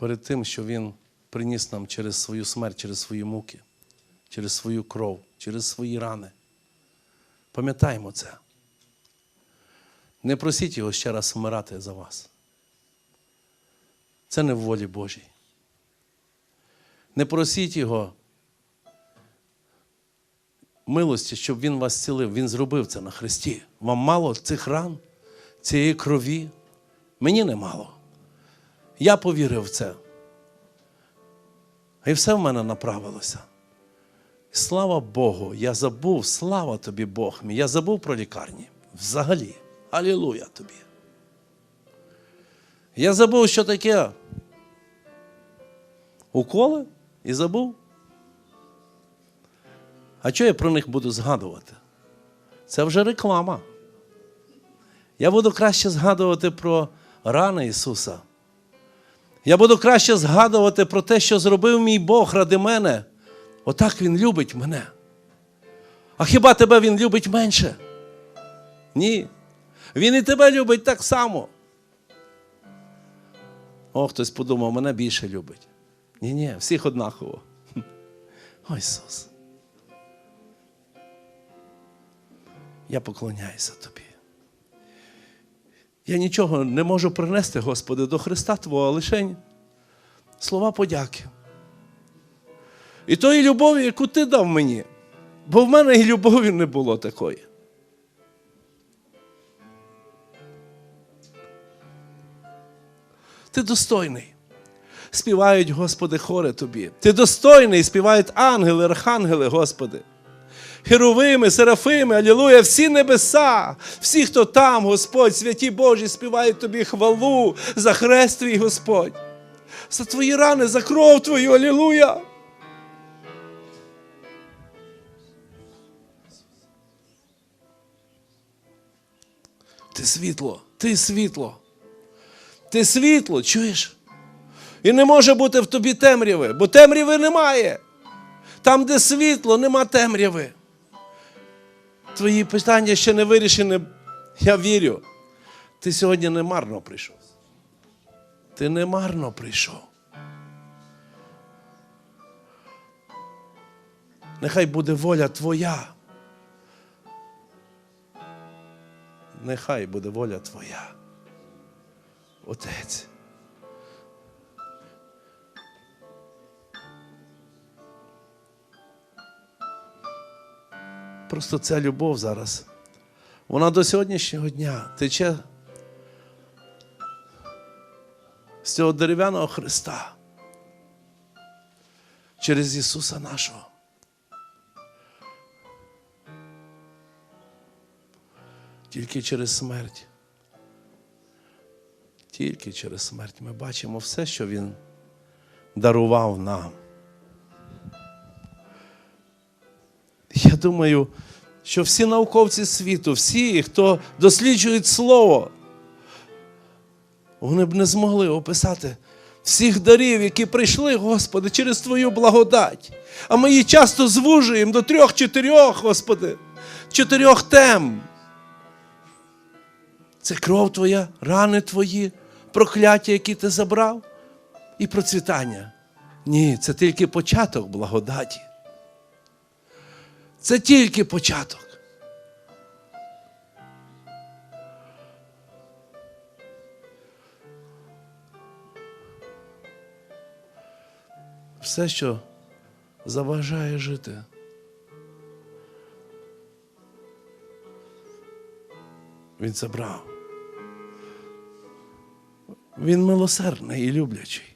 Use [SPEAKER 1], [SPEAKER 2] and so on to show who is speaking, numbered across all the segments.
[SPEAKER 1] перед тим, що Він приніс нам через свою смерть, через свої муки, через свою кров, через свої рани. Пам'ятаємо це. Не просіть його ще раз вмирати за вас. Це не в волі Божій. Не просіть його милості, щоб він вас зцілив. Він зробив це на Христі. Вам мало цих ран, цієї крові? Мені не мало. Я повірив в це. І все в мене направилося. Слава Богу, я забув, слава тобі, Бог мій. Я забув про лікарні. Взагалі. Алілуя тобі. Я забув, що таке уколи і забув. А що я про них буду згадувати? Це вже реклама. Я буду краще згадувати про рани Ісуса. Я буду краще згадувати про те, що зробив мій Бог ради мене. Отак Він любить мене. А хіба тебе Він любить менше? Ні. Він і тебе любить так само. О, хтось подумав, мене більше любить. Ні, ні, всіх однаково. О, Ісус. Я поклоняюся тобі. Я нічого не можу принести, Господи, до Христа Твого, а лише слова подяки. І тої любові, яку ти дав мені, бо в мене і любові не було такої. Ти достойний. Співають, Господи, хори тобі. Ти достойний, співають ангели, архангели, Господи. Херовими, серафими, алілуя, всі небеса, всі, хто там, Господь, святі Божі, співають тобі хвалу за хрест твій, Господь, за твої рани, за кров твою, алілуя. Ти світло, ти світло. Ти світло, чуєш? І не може бути в тобі темряви, бо темряви немає. Там, де світло, нема темряви. Твої питання ще не вирішені. Я вірю. Ти сьогодні не марно прийшов. Ти не марно прийшов. Нехай буде воля твоя. Нехай буде воля твоя. Отець. Просто ця любов зараз. Вона до сьогоднішнього дня тече з цього дерев'яного Христа через Ісуса нашого. Тільки через смерть. Тільки через смерть ми бачимо все, що Він дарував нам. Думаю, що всі науковці світу, всі, хто досліджують слово, вони б не змогли описати всіх дарів, які прийшли, Господи, через Твою благодать. А ми її часто звужуємо до трьох-чотирьох, Господи, чотирьох тем. Це кров Твоя, рани Твої, прокляття, які ти забрав, і процвітання. Ні, це тільки початок благодаті. Це тільки початок. Все, що заважає жити. Він забрав. Він милосердний і люблячий.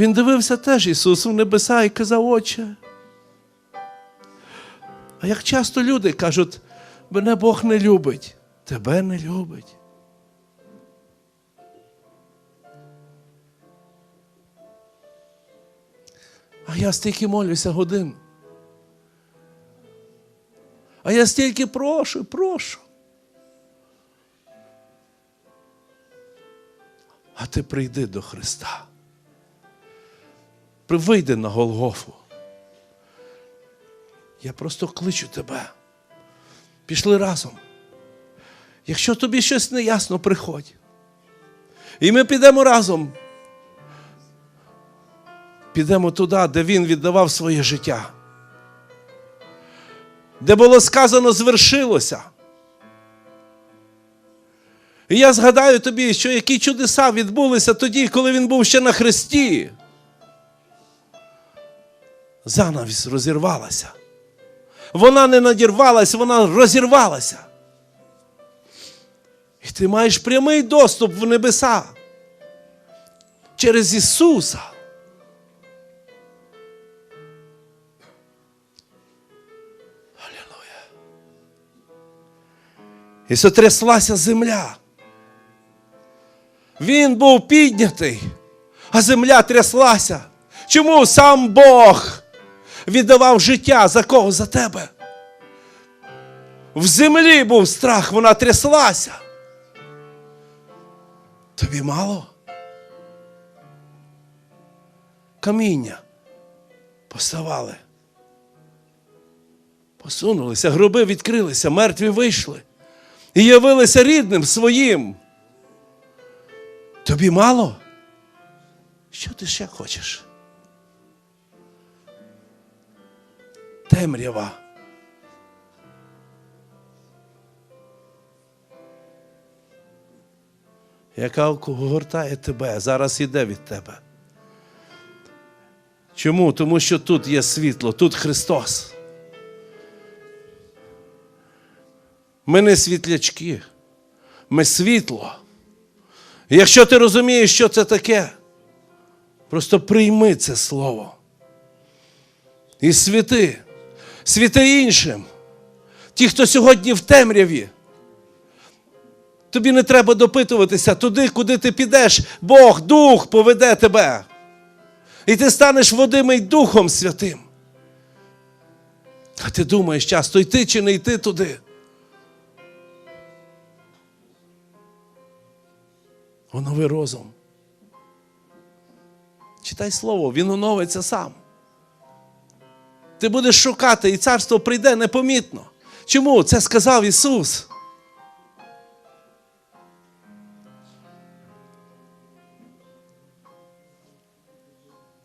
[SPEAKER 1] Він дивився теж Ісус в небеса і казав, Отче. А як часто люди кажуть, мене Бог не любить, тебе не любить. А я стільки молюся годин. А я стільки прошу, прошу. А ти прийди до Христа. Вийди на Голгофу. Я просто кличу тебе. Пішли разом. Якщо тобі щось не ясно, приходь. І ми підемо разом. Підемо туди, де він віддавав своє життя. Де було сказано, звершилося. І я згадаю тобі, що які чудеса відбулися тоді, коли він був ще на хресті. Занавіс розірвалася. Вона не надірвалась, вона розірвалася. І ти маєш прямий доступ в небеса через Ісуса. Алілуя. І сотряслася земля. Він був піднятий, а земля тряслася. Чому сам Бог віддавав життя за кого? За тебе? В землі був страх, вона тряслася. Тобі мало? Каміння поставали. Посунулися, гроби відкрилися, мертві вийшли і явилися рідним своїм. Тобі мало? Що ти ще хочеш? Темрява. Яка огортає тебе, зараз іде від тебе. Чому? Тому що тут є світло, тут Христос. Ми не світлячки, ми світло. Якщо ти розумієш, що це таке, просто прийми це слово. І світи, світи іншим. Ті, хто сьогодні в темряві. Тобі не треба допитуватися туди, куди ти підеш. Бог, Дух поведе тебе. І ти станеш водимий Духом Святим. А ти думаєш часто йти чи не йти туди. Онови розум. Читай слово, він оновиться сам. Ти будеш шукати, і царство прийде непомітно. Чому? Це сказав Ісус.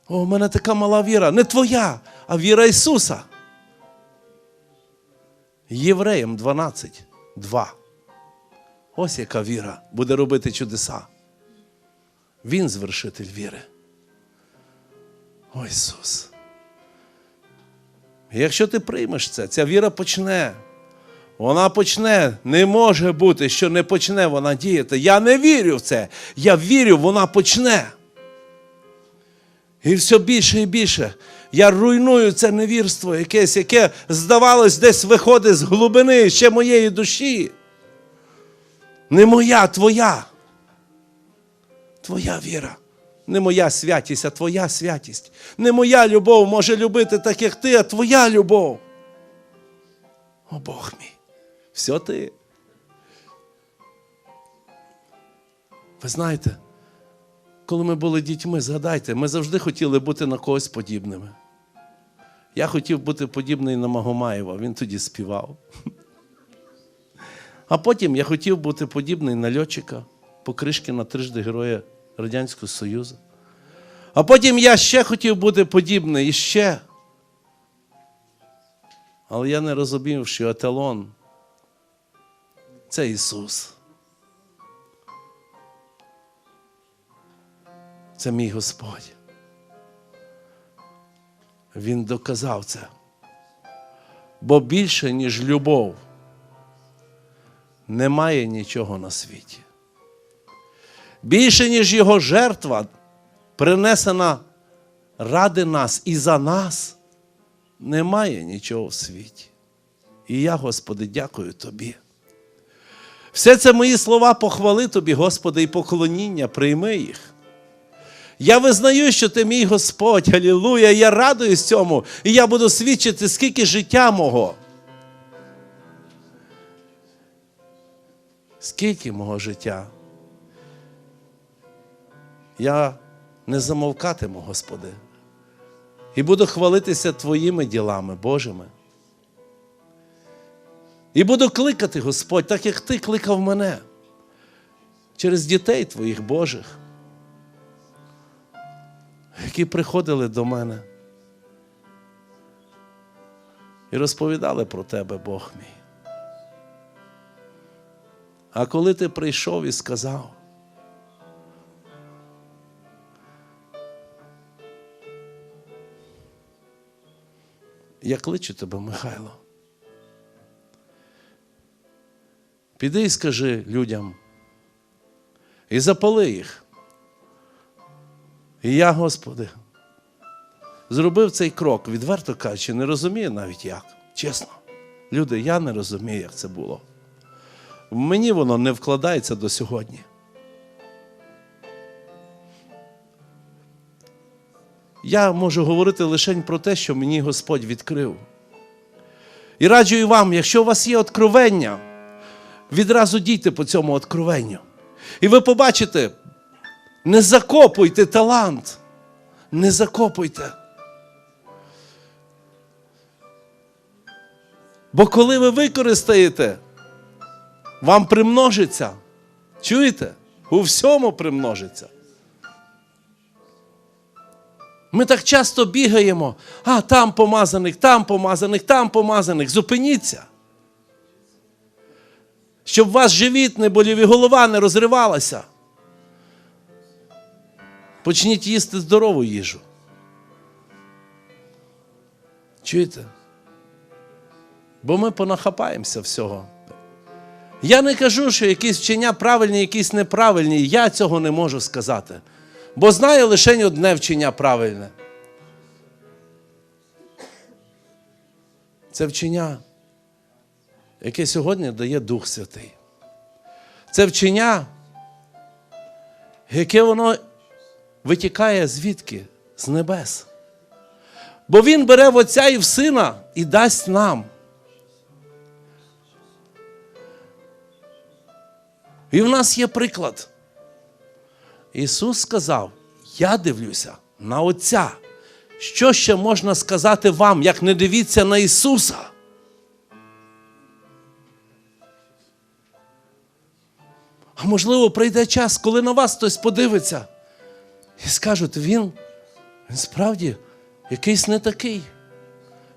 [SPEAKER 1] О, у мене така мала віра. Не твоя, а віра Ісуса. Євреям 12, 2. Ось яка віра буде робити чудеса. Він звершитель віри. О Ісус. Якщо ти приймеш це, ця віра почне. Вона почне, не може бути, що не почне вона діяти. Я не вірю в це. Я вірю, вона почне. І все більше і більше. Я руйную це невірство якесь, яке, здавалось, десь виходить з глибини ще моєї душі. Не моя, твоя. Твоя віра. Не моя святість, а твоя святість. Не моя любов може любити так, як ти, а твоя любов. О Бог мій. Все ти. Ви знаєте, коли ми були дітьми, згадайте, ми завжди хотіли бути на когось подібними. Я хотів бути подібний на Магомаєва, він тоді співав. А потім я хотів бути подібний на льотчика, Покришкіна, трижди Героя Радянського Союзу. А потім я ще хотів бути подібний іще. Але я не розумів, що еталон це Ісус. Це мій Господь. Він доказав це. Бо більше, ніж любов, немає нічого на світі. Більше, ніж Його жертва, принесена ради нас і за нас, немає нічого в світі. І я, Господи, дякую Тобі. Все це мої слова похвали Тобі, Господи, і поклоніння, прийми їх. Я визнаю, що ти мій Господь, Алілуя, я радуюсь цьому, і я буду свідчити, скільки життя мого. Скільки мого життя. Я не замовкатиму, Господи, і буду хвалитися Твоїми ділами, Божими. І буду кликати, Господь, так як Ти кликав мене через дітей Твоїх Божих, які приходили до мене і розповідали про Тебе, Бог мій. А коли ти прийшов і сказав, я кличу тебе, Михайло. Піди і скажи людям і запали їх. І я, Господи, зробив цей крок, відверто кажучи, не розумію навіть як. Чесно. Люди, я не розумію, як це було. Мені воно не вкладається до сьогодні. Я можу говорити лише про те, що мені Господь відкрив. І раджу і вам, якщо у вас є откровення, відразу дійте по цьому откровенню. І ви побачите, не закопуйте талант, не закопуйте. Бо коли ви використаєте, вам примножиться. Чуєте? У всьому примножиться. Ми так часто бігаємо, а там помазаних, там помазаних, там помазаних. Зупиніться. Щоб ваш живіт не болів і голова не розривалася. Почніть їсти здорову їжу. Чуєте? Бо ми понахапаємося всього. Я не кажу, що якісь вчення правильні, якісь неправильні. Я цього не можу сказати. Бо знаю лише одне вчення правильне. Це вчення, яке сьогодні дає Дух Святий. Це вчення, яке воно витікає звідки? З небес. Бо Він бере в Отця і в Сина і дасть нам. І в нас є приклад. Ісус сказав: Я дивлюся на Отця. Що ще можна сказати вам, як не дивіться на Ісуса? А можливо, прийде час, коли на вас хтось подивиться і скажуть, він, він справді якийсь не такий,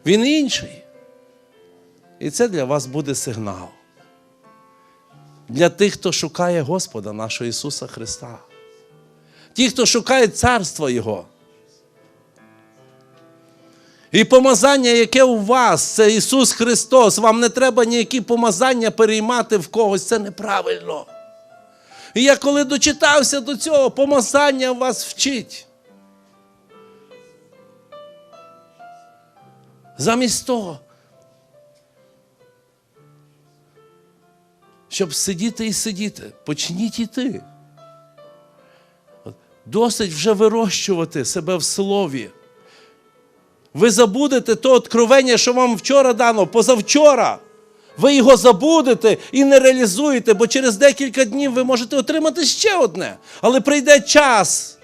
[SPEAKER 1] він інший. І це для вас буде сигнал. Для тих, хто шукає Господа нашого Ісуса Христа. Ті, хто шукає царства Його. І помазання, яке у вас, це Ісус Христос. Вам не треба ніякі помазання переймати в когось, це неправильно. І я коли дочитався до цього, помазання вас вчить. Замість того, щоб сидіти і сидіти, почніть іти. Досить вже вирощувати себе в слові. Ви забудете то откровення, що вам вчора дано, позавчора. Ви його забудете і не реалізуєте, бо через декілька днів ви можете отримати ще одне. Але прийде час.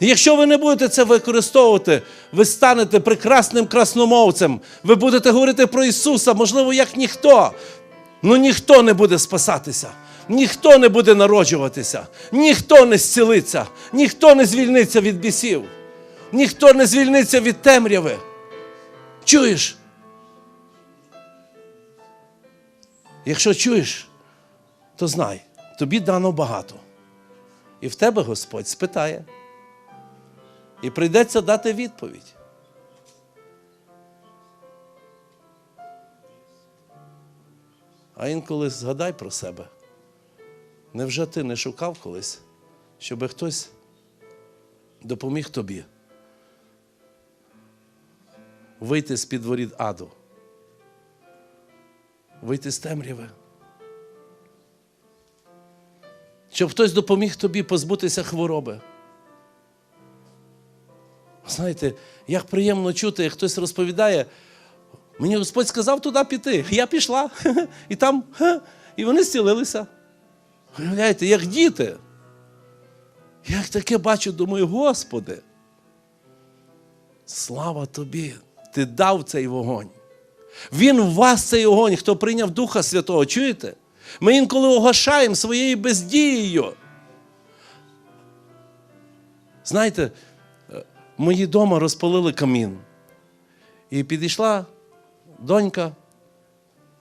[SPEAKER 1] І якщо ви не будете це використовувати, ви станете прекрасним красномовцем. Ви будете говорити про Ісуса, можливо, як ніхто. Ну ніхто не буде спасатися, ніхто не буде народжуватися, ніхто не зцілиться, ніхто не звільниться від бісів, ніхто не звільниться від темряви. Чуєш? Якщо чуєш, то знай, тобі дано багато. І в тебе Господь спитає. І прийдеться дати відповідь. А інколи згадай про себе. Невже ти не шукав колись, щоб хтось допоміг тобі вийти з під воріт аду, вийти з темряви? Щоб хтось допоміг тобі позбутися хвороби. Знаєте, як приємно чути, як хтось розповідає, Мені Господь сказав туди піти. Я пішла, і там, і вони зцілилися. Уявляєте, як діти. Як таке бачу, думаю, Господи, слава тобі! Ти дав цей вогонь. Він в вас цей огонь, хто прийняв Духа Святого, чуєте? Ми інколи огашаємо своєю бездією. Знаєте, мої дома розпалили камін. І підійшла донька,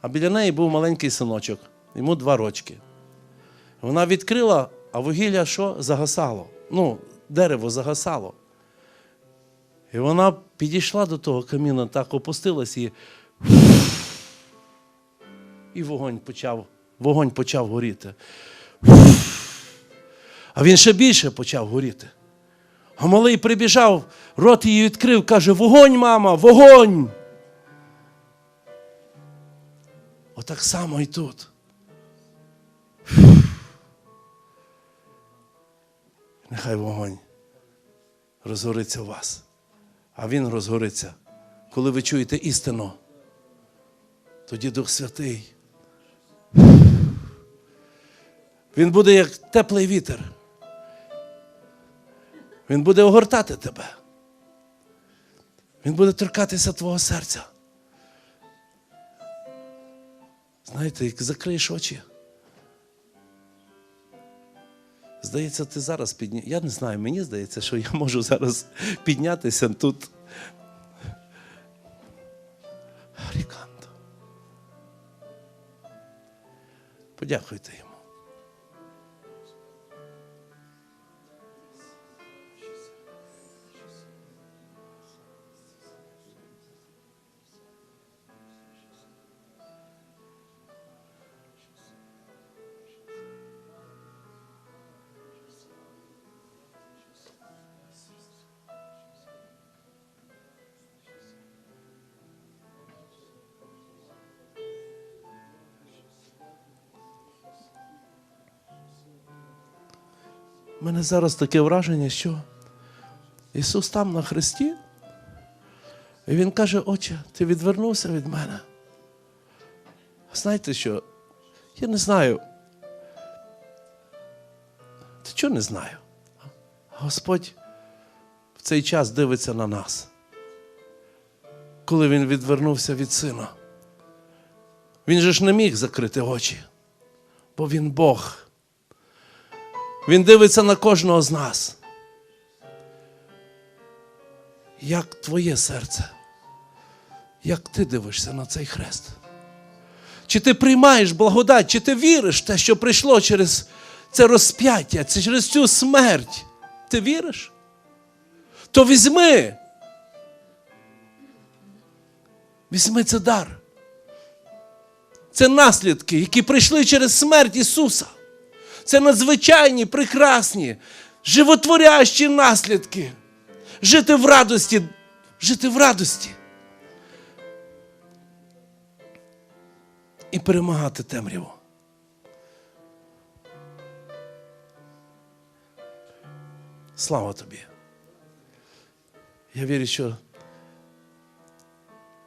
[SPEAKER 1] а біля неї був маленький синочок, йому два рочки. Вона відкрила, а вугілля що? Загасало. Ну, дерево загасало. І вона підійшла до того каміна, так опустилась і. І вогонь почав, вогонь почав горіти. А він ще більше почав горіти. А малий прибіжав, рот її відкрив, каже: Вогонь, мама, вогонь! Отак само і тут. Нехай вогонь розгориться у вас. А він розгориться, коли ви чуєте істину. Тоді Дух Святий. Він буде як теплий вітер. Він буде огортати тебе. Він буде торкатися твого серця. Знаєте, як закриєш очі. Здається, ти зараз підні... Я не знаю, мені здається, що я можу зараз піднятися тут. Ріканто. Подякуйте йому. У мене зараз таке враження, що Ісус там на хресті, і Він каже, Отче, ти відвернувся від мене. Знаєте що? Я не знаю. Та чого не знаю? Господь в цей час дивиться на нас, коли Він відвернувся від сина. Він же ж не міг закрити очі, бо Він Бог. Він дивиться на кожного з нас. Як твоє серце? Як ти дивишся на цей хрест? Чи ти приймаєш благодать, чи ти віриш в те, що прийшло через це розп'яття, через цю смерть? Ти віриш? То візьми. Візьми це дар. Це наслідки, які прийшли через смерть Ісуса. Це надзвичайні, прекрасні, животворящі наслідки. Жити в радості, жити в радості. І перемагати темряву. Слава тобі. Я вірю, що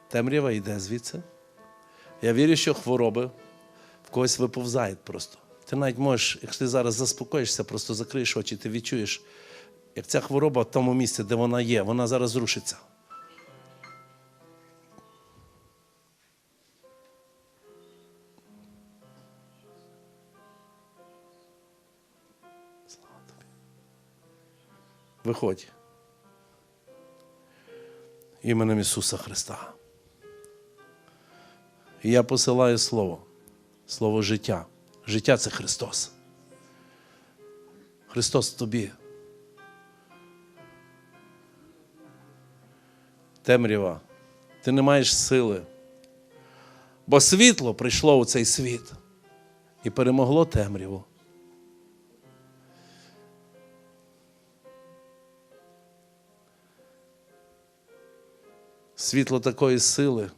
[SPEAKER 1] темрява йде звідси. Я вірю, що хвороби в когось виповзають просто. Ти навіть можеш, якщо ти зараз заспокоїшся, просто закриєш очі, ти відчуєш, як ця хвороба в тому місці, де вона є, вона зараз рушиться. Виходь. Іменем Ісуса Христа. І я посилаю Слово, Слово життя. Життя це Христос. Христос в тобі. Темрява. Ти не маєш сили. Бо світло прийшло у цей світ і перемогло темряву. Світло такої сили,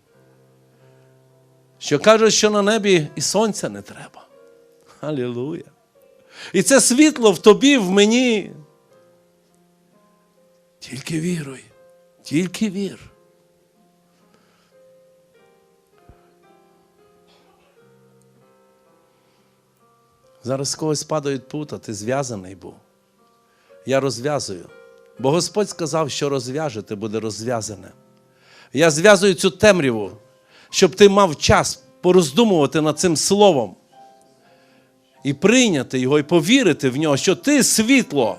[SPEAKER 1] що кажуть, що на небі і сонця не треба. Алілуя. І це світло в тобі, в мені. Тільки віруй, тільки вір. Зараз когось падають пута, ти зв'язаний був. Я розв'язую. Бо Господь сказав, що розв'яжете, буде розв'язане. Я зв'язую цю темряву щоб ти мав час пороздумувати над цим словом і прийняти його, і повірити в нього, що ти світло.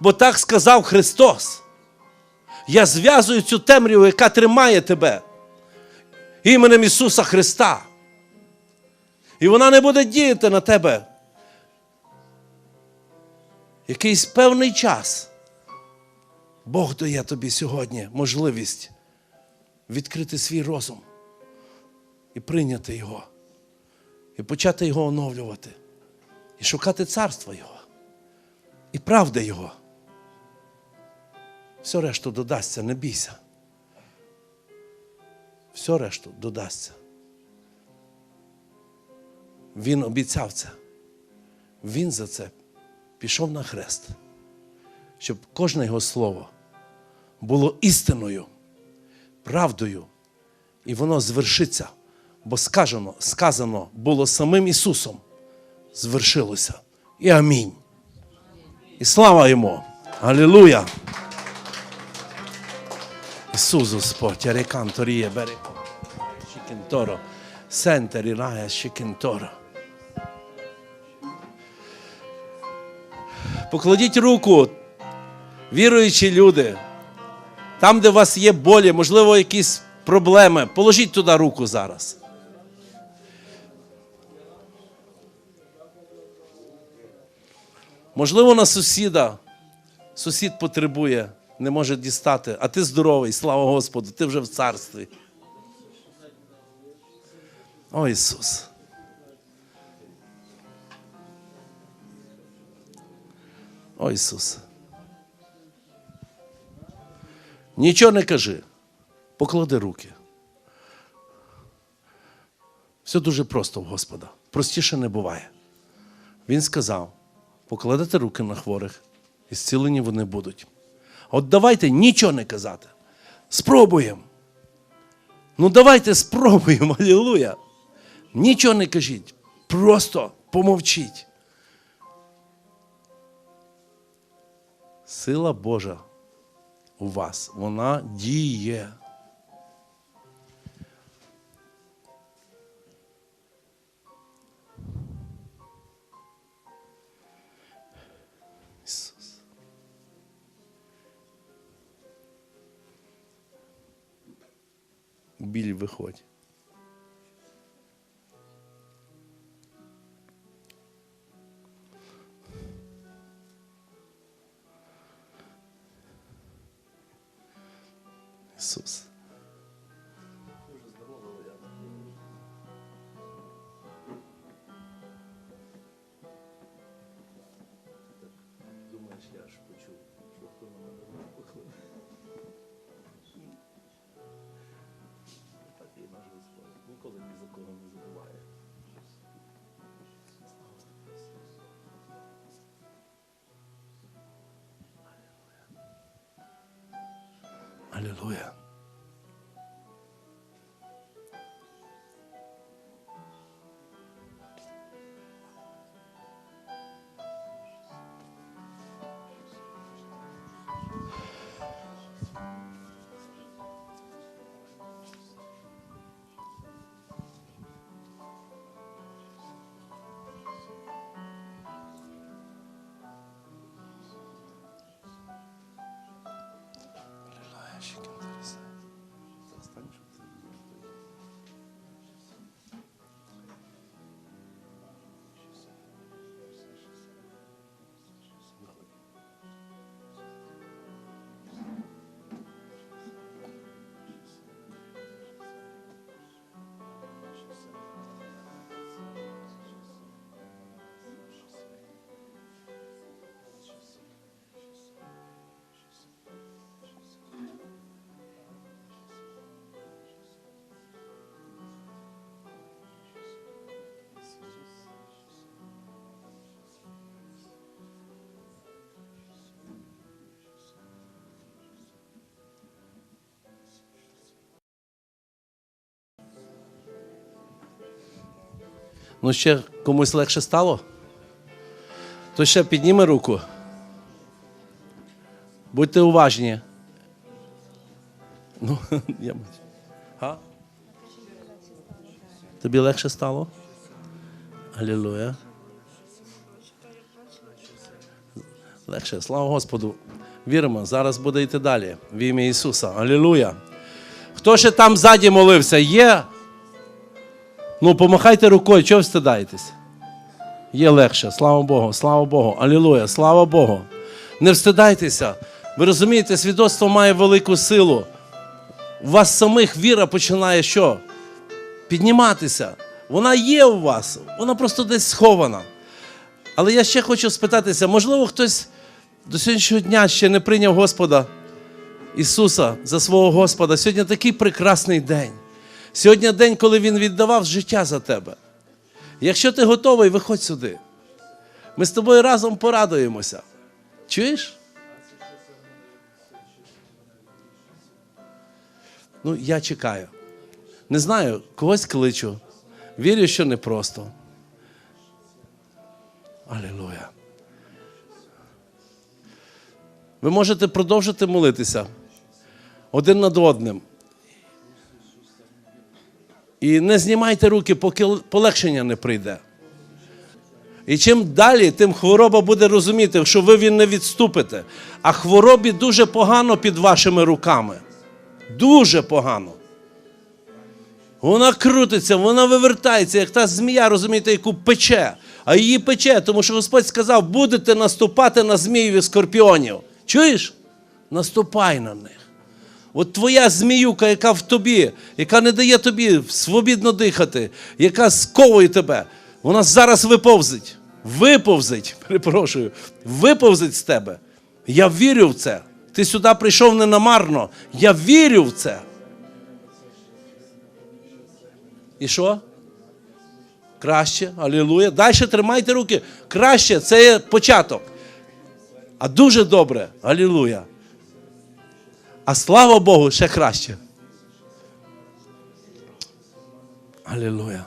[SPEAKER 1] Бо так сказав Христос. Я зв'язую цю темряву, яка тримає тебе іменем Ісуса Христа. І вона не буде діяти на тебе. Якийсь певний час. Бог дає тобі сьогодні можливість відкрити свій розум і прийняти його, і почати його оновлювати, і шукати царства Його, і правди Його. Все решту додасться, не бійся. Все решту додасться. Він обіцяв це. Він за це пішов на хрест, щоб кожне його слово було істиною, правдою, і воно звершиться. Бо сказано, сказано було самим Ісусом, звершилося. І амінь. І слава йому! Алілуя! Ісус Господь, реканторіє бере Шікенторо, сентері рая Шікенторо. Покладіть руку, віруючі люди, там, де у вас є болі, можливо, якісь проблеми, положіть туди руку зараз. Можливо, на сусіда. Сусід потребує, не може дістати, а ти здоровий, слава Господу, ти вже в царстві. О Ісус. О Ісус. Нічого не кажи. Поклади руки. Все дуже просто в Господа. Простіше не буває. Він сказав: покладете руки на хворих, і зцілені вони будуть. От давайте нічого не казати. Спробуємо. Ну давайте спробуємо, алілуя. Нічого не кажіть. Просто помовчіть. Сила Божа у вас, вона діє. Біль виходь. Ісус. Hallelujah. Ну, ще комусь легше стало? То ще підніме руку. Будьте уважні. Ну, я. А? Тобі легше стало? Алілуя. Легше, слава Господу. Віримо, зараз буде йти далі. В ім'я Ісуса. Алілуя. Хто ще там ззаді молився? Є? Ну, помахайте рукою, чого ви встидаєтесь? Є легше, слава Богу, слава Богу, алілуя, слава Богу. Не встидайтеся. Ви розумієте, свідоцтво має велику силу. У вас самих віра починає що? Підніматися. Вона є у вас, вона просто десь схована. Але я ще хочу спитатися, можливо, хтось до сьогоднішнього дня ще не прийняв Господа Ісуса за свого Господа. Сьогодні такий прекрасний день. Сьогодні день, коли Він віддавав життя за тебе. Якщо ти готовий, виходь сюди. Ми з тобою разом порадуємося. Чуєш? Ну, я чекаю. Не знаю, когось кличу. Вірю, що непросто. Алілуя. Ви можете продовжити молитися один над одним. І не знімайте руки, поки полегшення не прийде. І чим далі, тим хвороба буде розуміти, що ви він не відступите. А хворобі дуже погано під вашими руками. Дуже погано. Вона крутиться, вона вивертається, як та змія, розумієте, яку пече. А її пече, тому що Господь сказав, будете наступати на зміїв і скорпіонів. Чуєш? Наступай на них. От твоя зміюка, яка в тобі, яка не дає тобі свобідно дихати, яка сковує тебе, вона зараз виповзить. Виповзить, перепрошую, виповзить з тебе. Я вірю в це. Ти сюди прийшов не намарно. Я вірю в це. І що? Краще, алілуя. Далі тримайте руки. Краще це є початок. А дуже добре, алілуя. А слава Богу, ще краще. Алілуя.